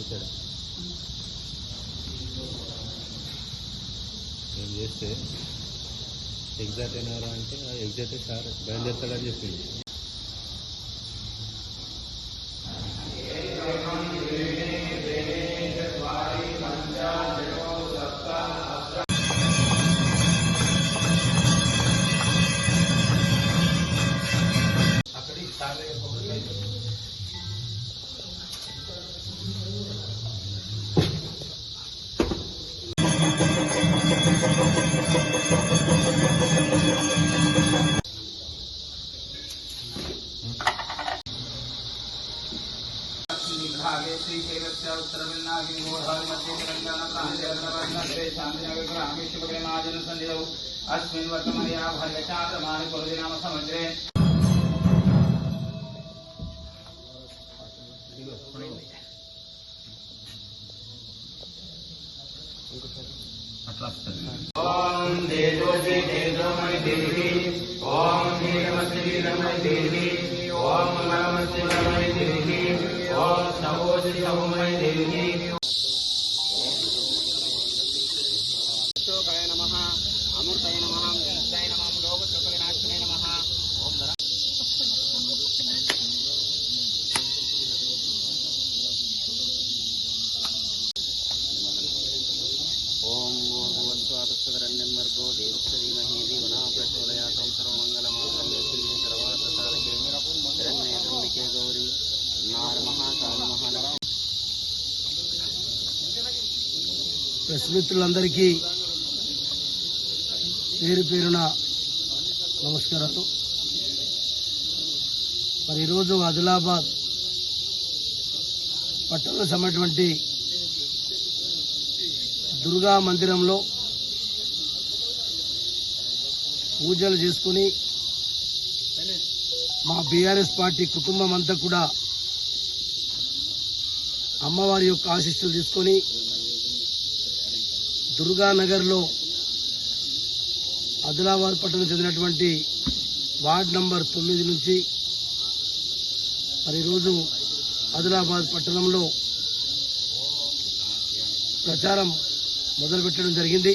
ఓకేడా ఏం చేస్తే ఎగ్జాక్ట్ అయినారా అంటే ఎగ్జాక్ట్ సార్ బయలుదేరుతాడని చెప్పింది भागे श्री शैवस्य उत्तरमिन्नागे गोधारे मध्ये तेलङ्गाना प्रान्ते अग्रवर्णश्रे शान्तिनगरे ग्रामे शिवग्रेमाजनसन्निधौ अस्मिन् देवी ओम श्री नमस्ते नमस्ते देवी ओम नमस्ते नमस्ते देवी ప్రెస్ మిత్రులందరికీ పేరు పేరున నమస్కారాలు. మరి ఈరోజు ఆదిలాబాద్ పట్టణంలో సమైనటువంటి దుర్గా మందిరంలో పూజలు చేసుకుని మా బీఆర్ఎస్ పార్టీ కుటుంబం అంతా కూడా అమ్మవారి యొక్క ఆశిస్సులు తీసుకొని దుర్గానగర్లో ఆదిలాబాద్ పట్టణం చెందినటువంటి వార్డ్ నంబర్ తొమ్మిది నుంచి మరి ఈరోజు ఆదిలాబాద్ పట్టణంలో ప్రచారం మొదలుపెట్టడం జరిగింది.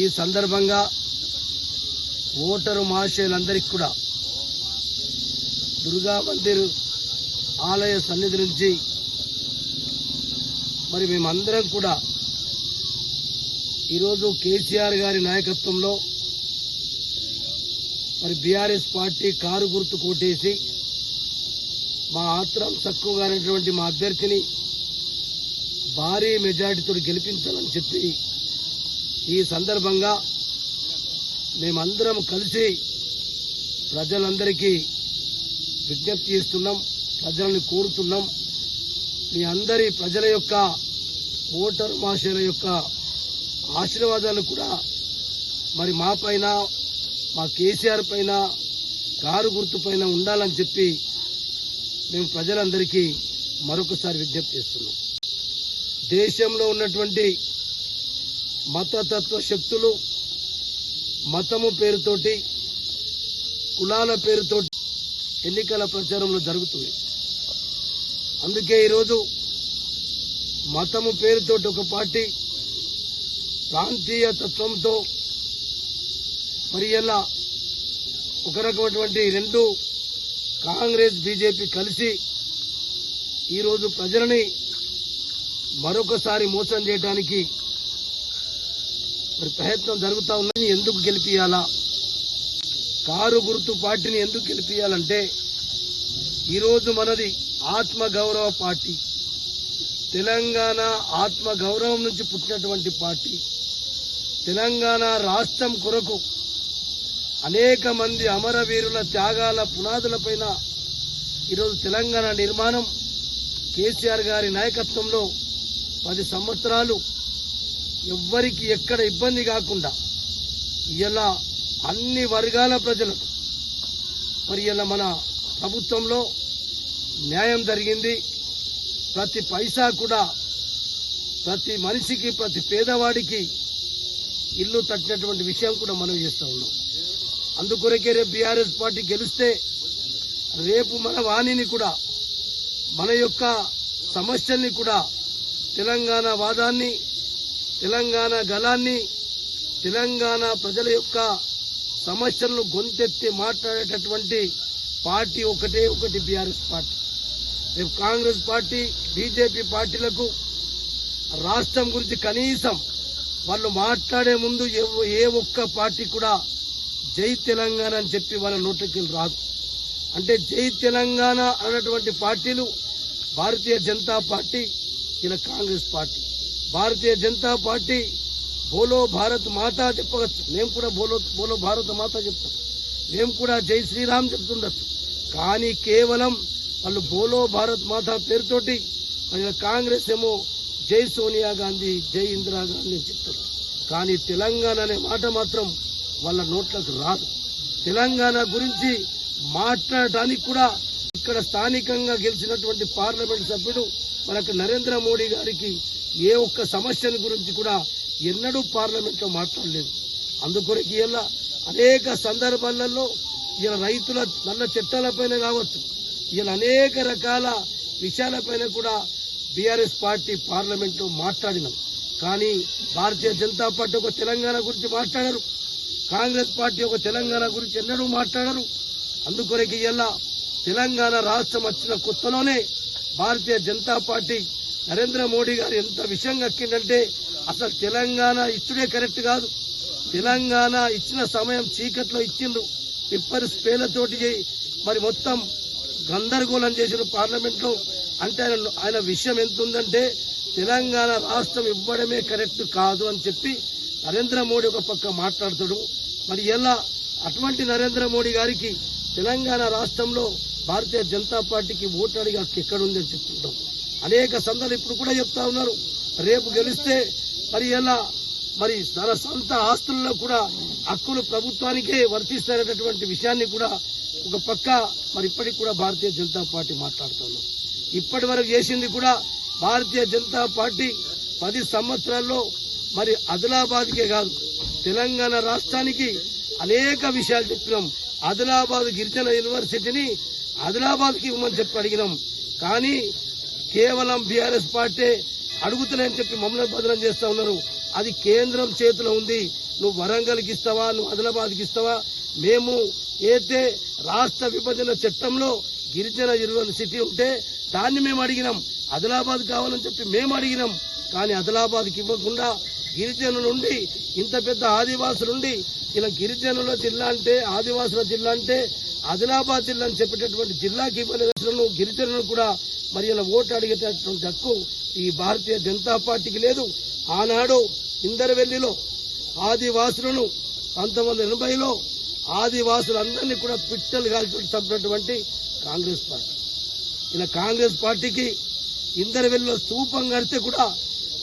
ఈ సందర్భంగా ఓటరు మహాశయులందరికీ కూడా దుర్గా మందిర్ ఆలయ సన్నిధి నుంచి మరి మేమందరం కూడా ఈరోజు కేసీఆర్ గారి నాయకత్వంలో మరి బీఆర్ఎస్ పార్టీ కారు గుర్తు కోటేసి మా ఆత్రం తక్కువగా అనేటువంటి మా అభ్యర్థిని భారీ మెజార్టీతో గెలిపించాలని చెప్పి ఈ సందర్భంగా మేమందరం కలిసి ప్రజలందరికీ విజ్ఞప్తి చేస్తున్నాం ప్రజలను కోరుతున్నాం. మీ అందరి ప్రజల యొక్క ఓటర్ మాషల యొక్క ఆశీర్వాదాలు కూడా మరి మా పైన మా కేసీఆర్ పైన కారు గుర్తు పైన ఉండాలని చెప్పి మేము ప్రజలందరికీ మరొకసారి విజ్ఞప్తి చేస్తున్నాం. దేశంలో ఉన్నటువంటి మతతత్వ శక్తులు మతము పేరుతోటి కులాల పేరుతోటి ఎన్నికల ప్రచారంలో జరుగుతుంది. అందుకే ఈరోజు మతము పేరుతోటి ఒక పార్టీ ప్రాంతీయ తత్వంతో మరి ఎలా ఒక రకమైనటువంటి రెండు కాంగ్రెస్ బీజేపీ కలిసి ఈరోజు ప్రజలని మరొకసారి మోసం చేయడానికి మరి ప్రయత్నం జరుగుతూ ఉన్నది. ఎందుకు గెలిపియాలా కారు గుర్తు పార్టీని ఎందుకు గెలిపియాలంటే ఈరోజు మనది ఆత్మ గౌరవ పార్టీ. తెలంగాణ ఆత్మ గౌరవం నుంచి పుట్టినటువంటి పార్టీ. తెలంగాణ రాష్ట్రం కొరకు అనేక మంది అమరవీరుల త్యాగాల పునాదులపైన ఈరోజు తెలంగాణ నిర్మాణం కేసీఆర్ గారి నాయకత్వంలో పది సంవత్సరాలు ఎవ్వరికి ఎక్కడ ఇబ్బంది కాకుండా ఇలా అన్ని వర్గాల ప్రజలకు మరి ఇలా మన ప్రభుత్వంలో న్యాయం జరిగింది. ప్రతి పైసా కూడా ప్రతి మనిషికి ప్రతి పేదవాడికి ఇల్లు తట్టినటువంటి విషయం కూడా మనం చేస్తూ ఉన్నాం. అందుకొరకే రేపు బీఆర్ఎస్ పార్టీ గెలిస్తే రేపు మన వాణిని కూడా మన యొక్క సమస్యల్ని కూడా తెలంగాణ వాదాన్ని తెలంగాణ గలాన్ని తెలంగాణ ప్రజల యొక్క సమస్యలను గొంతెత్తి మాట్లాడేటటువంటి పార్టీ ఒకటే ఒకటి బీఆర్ఎస్ పార్టీ. రేపు కాంగ్రెస్ పార్టీ బీజేపీ పార్టీలకు రాష్ట్రం గురించి కనీసం వాళ్ళు మాట్లాడే ముందు ఏ- ఏ ఒక్క పార్టీ కూడా జై తెలంగాణ అని చెప్పి వాళ్ళ నోటికి రాదు. అంటే జై తెలంగాణ అన్నటువంటి పార్టీలు భారతీయ జనతా పార్టీ ఇలా కాంగ్రెస్ పార్టీ. భారతీయ జనతా పార్టీ బోలో భారత్ మాత చెప్పవచ్చు మేము కూడా బోలో బోలో భారత మాత చెప్తాం. మేము కూడా జై శ్రీరామ్ చెప్తుండొచ్చు. కానీ కేవలం వాళ్ళు బోలో భారత్ మాత పేరుతోటి కాంగ్రెస్ ఏమో జై సోనియా గాంధీ జై ఇందిరా గాంధీ అని చెప్తారు. కానీ తెలంగాణ అనే మాట మాత్రం వాళ్ళ నోట్లకు రాదు. తెలంగాణ గురించి మాట్లాడటానికి కూడా ఇక్కడ స్థానికంగా గెలిచినటువంటి పార్లమెంట్ సభ్యుడు మనకు నరేంద్ర మోడీ గారికి ఏ ఒక్క సమస్యను గురించి కూడా ఎన్నడూ పార్లమెంట్లో మాట్లాడలేదు. అందుకొరకు ఇలా అనేక సందర్భాలలో ఇలా రైతుల నల్ల చట్టాలపైన కావచ్చు ఇలా అనేక రకాల విషయాలపైన కూడా బీఆర్ఎస్ పార్టీ పార్లమెంట్లో మాట్లాడినాం. కానీ భారతీయ జనతా పార్టీ ఒక తెలంగాణ గురించి మాట్లాడరు. కాంగ్రెస్ పార్టీ ఒక తెలంగాణ గురించి ఎన్నడూ మాట్లాడరు. అందుకొరకు ఇలా తెలంగాణ రాష్ట్రం వచ్చిన కొత్తలోనే భారతీయ జనతా పార్టీ నరేంద్ర మోడీ గారు ఎంత విషయం కక్కిందంటే అసలు తెలంగాణ ఇచ్చుడే కరెక్ట్ కాదు. తెలంగాణ ఇచ్చిన సమయం చీకట్లో ఇచ్చిండ్రు. పిప్పర్ స్పేలతోటి చేయి. మరి మొత్తం గందరగోళం చేసిన పార్లమెంట్లో అంటే ఆయన ఆయన విషయం ఎంత ఉందంటే తెలంగాణ రాష్ట్రం ఇవ్వడమే కరెక్ట్ కాదు అని చెప్పి నరేంద్ర మోడీ ఒక పక్క మాట్లాడతాడు. మరి ఎలా? అటువంటి నరేంద్ర మోడీ గారికి తెలంగాణ రాష్ట్రంలో భారతీయ జనతా పార్టీకి ఓటు అడిగి హక్కు ఎక్కడుంది అని చెప్తుంటాం. అనేక సందర్భాలు ఇప్పుడు కూడా చెప్తా ఉన్నారు. రేపు గెలిస్తే మరి ఎలా? మరి తన సొంత ఆస్తుల్లో కూడా హక్కులు ప్రభుత్వానికే వర్తిస్తారనేటువంటి విషయాన్ని కూడా ఒక పక్క మరి ఇప్పటికి కూడా భారతీయ జనతా పార్టీ మాట్లాడుతున్నారు ఇప్పటి వరకు చేసింది కూడా భారతీయ జనతా పార్టీ పది సంవత్సరాల్లో మరి ఆదిలాబాద్కే కాదు తెలంగాణ రాష్ట్రానికి అనేక విషయాలు చెప్పినాం. ఆదిలాబాద్ గిరిజన యూనివర్సిటీని ఆదిలాబాద్కి ఇవ్వమని చెప్పి అడిగినాం. కానీ కేవలం బీఆర్ఎస్ పార్టీ అడుగుతున్నాయని చెప్పి మమ్మల్ని బదనం చేస్తా ఉన్నారు. అది కేంద్రం చేతిలో ఉంది. నువ్వు వరంగల్కి ఇస్తావా? నువ్వు ఆదిలాబాద్కి ఇస్తావా? మేము అయితే రాష్ట్ర విభజన చట్టంలో గిరిజన యూనివర్సిటీ ఉంటే దాన్ని మేము అడిగినాం. ఆదిలాబాద్ కావాలని చెప్పి మేము అడిగినాం. కానీ ఆదిలాబాద్కి ఇవ్వకుండా గిరిజనుల నుండి ఇంత పెద్ద ఆదివాసుల నుండి ఇలా గిరిజనుల జిల్లా అంటే ఆదివాసుల జిల్లా అంటే ఆదిలాబాద్ జిల్లా అని చెప్పేటటువంటి జిల్లాకి ఇవ్వలేను గిరిజనులు కూడా మరి ఇలా ఓటు అడిగేటటువంటి హక్కు ఈ భారతీయ జనతా పార్టీకి లేదు. ఆనాడు ఇందరవెల్లిలో ఆదివాసులను పంతొమ్మిది వందల ఎనభైలో ఆదివాసులందరినీ కూడా పిట్టలు కాల్చి చంపినటువంటి కాంగ్రెస్ పార్టీ. ఇలా కాంగ్రెస్ పార్టీకి ఇందరవెల్లిలో స్థూపం కడితే కూడా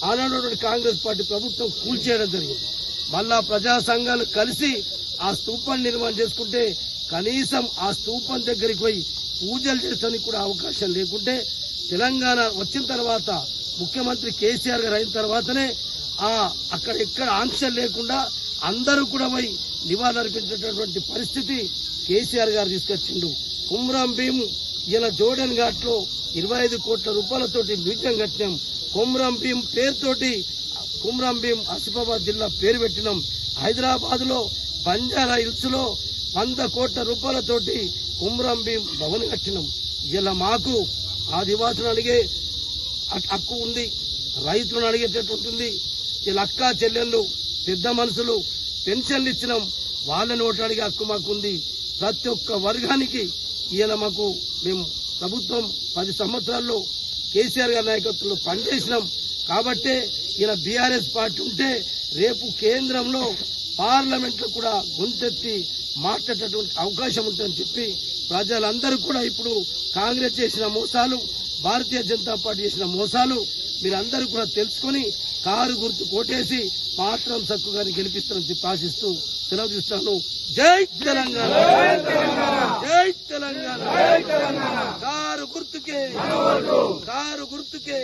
ఆనాడు కాంగ్రెస్ పార్టీ ప్రభుత్వం కూల్చేయడం జరిగింది. మళ్ళా ప్రజా సంఘాలు కలిసి ఆ స్థూపాన్ని నిర్మాణం చేసుకుంటే కనీసం ఆ స్థూపం దగ్గరికి పోయి పూజలు చేసడానికి కూడా అవకాశం లేకుంటే తెలంగాణ వచ్చిన తర్వాత ముఖ్యమంత్రి కేసీఆర్ గారు అయిన తర్వాతనే అక్కడ ఎక్కడ ఆంక్షలు లేకుండా అందరూ కూడా పోయి నివాళులర్పించేటటువంటి పరిస్థితి కేసీఆర్ గారు తీసుకొచ్చిండు. కుమ్రం భీం ఇలా జోడెన్ ఘాట్లో ఇరవై ఐదు కోట్ల రూపాయలతోటి మ్యూజియం కట్టినాం. కుమ్రం భీం పేరుతోటి కుమ్రం భీం ఆసిఫాబాద్ జిల్లా పేరు పెట్టినాం. హైదరాబాద్లో బంజారా హిల్స్లో వంద కోట్ల రూపాయలతోటి కుమ్రం భీం భవన్ కట్టినాం. ఇలా మాకు ఆదివాసులు అడిగే హక్కు ఉంది రైతులను అడిగేటట్టు ఉంటుంది. వీళ్ళ అక్క చెల్లెళ్ళు పెద్ద మనుషులు పెన్షన్లు ఇచ్చినాం. వాళ్ళని ఓటాడిగా హక్కు మాకుంది. ప్రతి ఒక్క వర్గానికి ఈయన మాకు మేము ప్రభుత్వం పది సంవత్సరాల్లో కేసీఆర్ గారి నాయకత్వంలో పనిచేసినాం. కాబట్టే ఈయన బీఆర్ఎస్ పార్టీ ఉంటే రేపు కేంద్రంలో పార్లమెంట్లో కూడా గొంతెత్తి మాట్లాడేటటువంటి అవకాశం ఉంటుందని చెప్పి ప్రజలందరూ కూడా ఇప్పుడు కాంగ్రెస్ చేసిన మోసాలు భారతీయ జనతా పార్టీ చేసిన మోసాలు మీరందరూ కూడా తెలుసుకొని కారు గుర్తు కోటేసి మాత్రం సక్కుగాని గెలిపిస్తారని చెప్పి ఆశిస్తూ సెలవు తీస్తాను జై తెలంగాణ. జై తెలంగాణ. కారు గుర్తుకే. కారు గుర్తుకే.